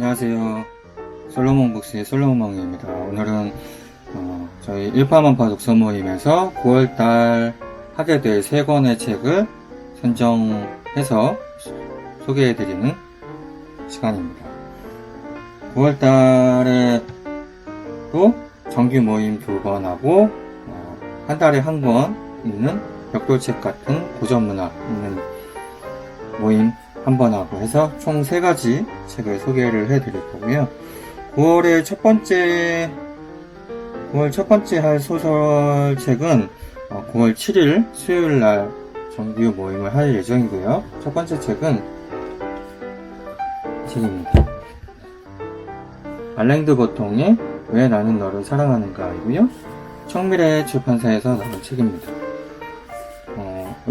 안녕하세요. 솔로몬 북스의 솔로몬 왕입니다. 오늘은 어, 저희 일파만파 독서 모임에서 9월달 하게 될 세 권의 책을 선정해서 소개해드리는 시간입니다. 9월달에 또 정규 모임 두 번 하고 어, 한 달에 한 권 있는 벽돌책 같은 고전 문학 있는 모임 한 번 하고 해서 총 세 가지 책을 소개를 해 드릴 거고요. 9월의 첫 번째 9월 첫 번째 할 소설 책은 어, 9월 7일 수요일 날 정규 모임을 할 예정이고요. 첫 번째 책은 이 책입니다. 알랭드 보통의 왜 나는 너를 사랑하는가이고요. 청미래 출판사에서 나온 책입니다.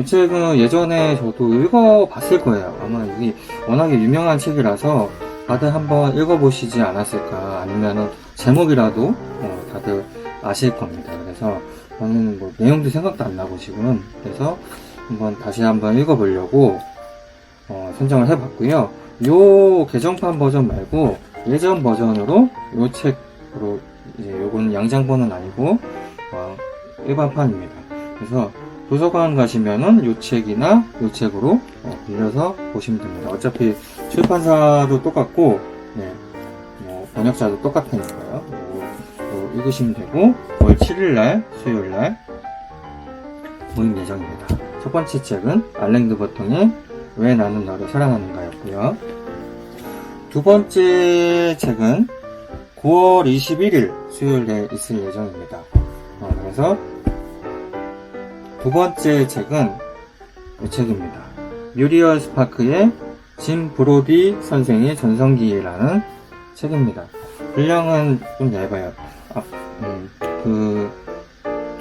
책은 예전에 저도 읽어봤을 거예요. 아마 이게 워낙에 유명한 책이라서 다들 한번 읽어보시지 않았을까 아니면은 제목이라도 어, 다들 아실 겁니다. 그래서 저는 뭐 내용도 생각도 안 나고 지금 그래서 한번 다시 한번 읽어보려고 어, 선정을 해봤고요. 요 개정판 버전 말고 예전 버전으로 요 책으로 이제 요거는 양장본은 아니고 어, 일반판입니다. 그래서 도서관 가시면은 요 책이나 요 책으로 어, 빌려서 보시면 됩니다. 어차피 출판사도 똑같고, 네, 뭐 번역자도 똑같으니까요. 뭐, 뭐 읽으시면 되고, 9월 7일날 수요일날 모임 예정입니다. 첫 번째 책은 알랭드 버통의 왜 나는 너를 사랑하는가였고요. 두 번째 책은 9월 21일 수요일에 있을 예정입니다. 어, 그래서 두 번째 책은 이 책입니다. 뮤리얼 스파크의 짐 브로디 선생의 전성기라는 책입니다. 분량은 좀 얇아요. 아, 음, 그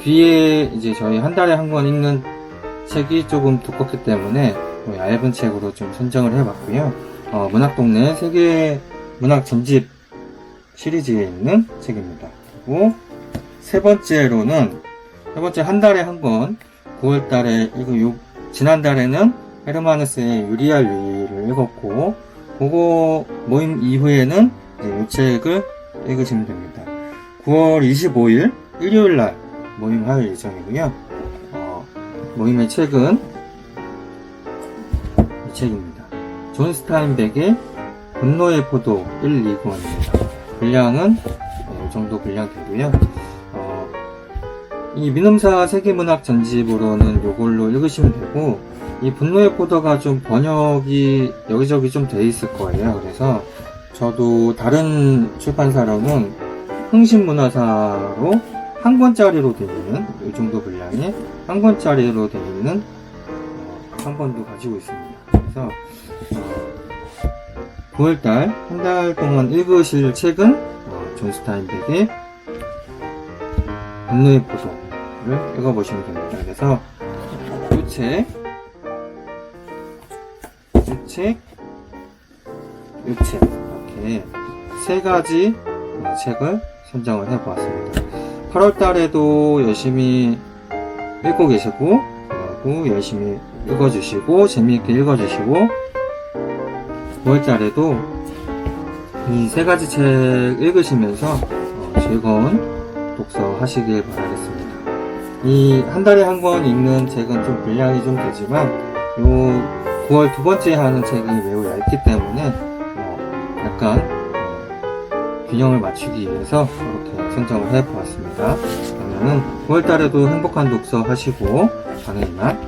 뒤에 이제 저희 한 달에 한 권 읽는 책이 조금 두껍기 때문에 뭐 얇은 책으로 좀 선정을 해봤고요. 어, 문학동네 세계 문학 전집 시리즈에 있는 책입니다. 그리고 세 번째로는 세 번째 한 달에 한 권 9월 달에 이거 요 지난달에는 헤르마누스의 유리알 위를 읽었고 그거 모임 이후에는 이 책을 읽으시면 됩니다. 9월 25일 일요일 날 모임 할 예정이고요. 어, 모임의 책은 이 책입니다. 존 스타인백의 분노의 포도 1, 2권입니다. 분량은 네, 이 정도 분량 되고요. 어, 이 민음사 세계문학 전집으로는 요걸로 읽으시면 되고 이 분노의 포도가 좀 번역이 여기저기 좀 돼 있을 거예요. 그래서 저도 다른 출판사로는 흥신문화사로 한 권짜리로 되어 있는 이 정도 분량의 한 권짜리로 되어 있는 어, 한 권도 가지고 있습니다. 그래서 어, 9월달 한 달 동안 읽으실 책은 어, 존 스타인백의 분노의 포도 를 읽어보시면 됩니다. 그래서 책, 이 책, 이렇게 세 가지 어, 책을 선정을 해보았습니다. 8월 달에도 열심히 읽고 계시고, 그리고 열심히 읽어주시고, 재미있게 읽어주시고, 9월 달에도 이 세 가지 책 읽으시면서 어, 즐거운 독서 하시길 바라겠습니다. 이 한 달에 한 권 읽는 책은 좀 분량이 좀 되지만 요 9월 두 번째 하는 책이 매우 얇기 때문에 어, 약간 어, 균형을 맞추기 위해서 이렇게 선정을 해 보았습니다. 그러면은 9월 달에도 행복한 독서 하시고 저는 이만